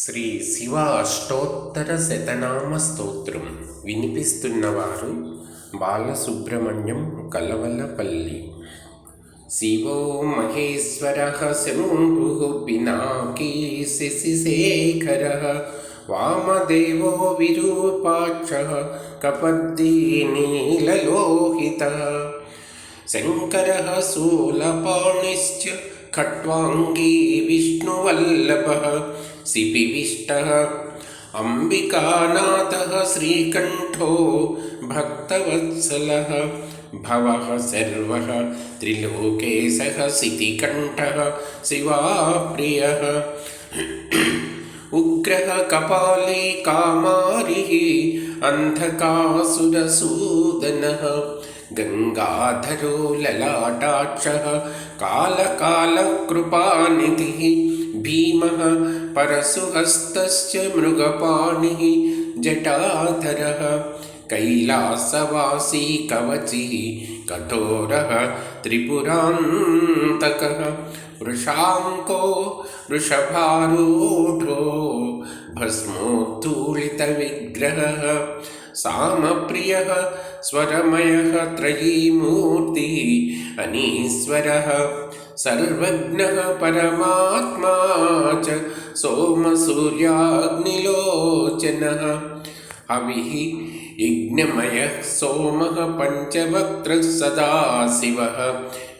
శ్రీ శివ అష్టోత్తర శతనామ స్తోత్రం వినిపిస్తున్నవారు బాలసుబ్రహ్మణ్యం కలవలపల్లి. శివో మహేశ్వర శంభు పినాకీ శశిశేఖర వామదేవో విరూపాక్ష కపద్దీనీలలోహిత శంకర శూలపాణిశ్చ खट्वाङ्गी विष्णुवल्लभः सिपिविष्टः। अम्बिकानाथः श्रीकण्ठो भक्तवत्सलः। भवः सर्वः त्रिलोकेशः सितिकण्ठः। शिवाप्रियः उग्रः कपाली गंगाधरो अन्धकासुरसूदनः। काल ललाटाक्षः कालकालकृपानिधिः भीमः परशुहस्तश्च मृगपाणिः जटाधरः। कैलासवासी कवचिः कठोरः त्रिपुरान्तकः। वृषाङ्को वृषभारूढो भस्मोत्तूलितविग्रहः। सामप्रियः स्वरमयः त्रयीमूर्तिः अनीश्वरः। सर्वज्ञः परमात्मा च सोमसूर्याग्निलोचनः। हविः यज्ञमयः सोमः पञ्चवक्त्रः सदाशिवः।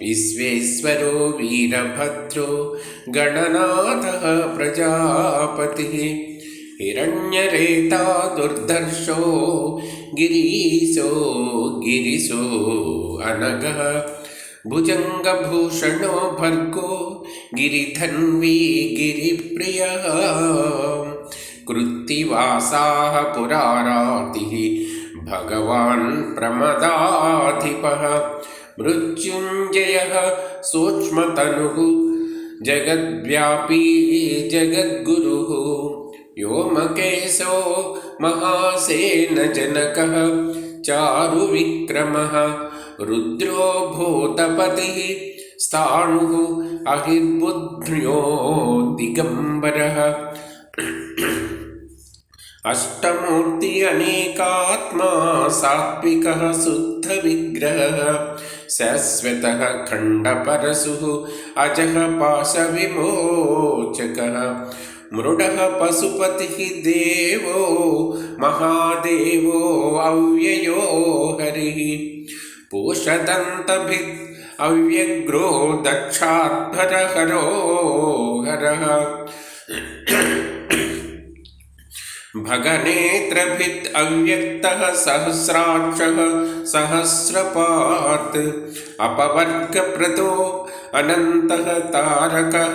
विश्वेश्वरो वीरभद्रो गणनाथः प्रजापतिः। हिरण्यरेता दुर्धर्षो गिरीशो गिरिशो अनघः। भुजङ्गभूषणो भर्गो गिरिधन्वी गिरिप्रियः। कृत्तिवासाः पुरारातिः। भगवान् प्रमदाधिपः। मृत्युञ्जयः सूक्ष्मतनुः। जगद्व्यापी जगद्गुरुः। व्योमकेशो महासेनजनकः चारुविक्रमः। रुद्रो भूतपतिः। स्थाणुः अहिर्बुद्ध्यो दिगम्बरः। అష్టమూర్తి అనేకాత్మా సాత్విక శుద్ధ విగ్రహ శాశ్వత ఖండపరసు అజ పాశ విమోచక మృడ పశుపతి దేవో మహాదేవో అవ్యయో హరి పూషదంతభిత్ అవ్యగ్రో దక్షాధ్వరహరో హర भगनेत्रभित् अव्यक्तः सहस्राक्षः सहस्रपात्। अपवर्गप्रदो अनन्तः तारकः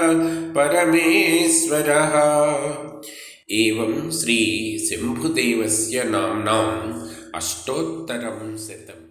परमेश्वरः। एवं श्रीशम्भुदेवस्य नाम्नाम् अष्टोत्तरं शतम्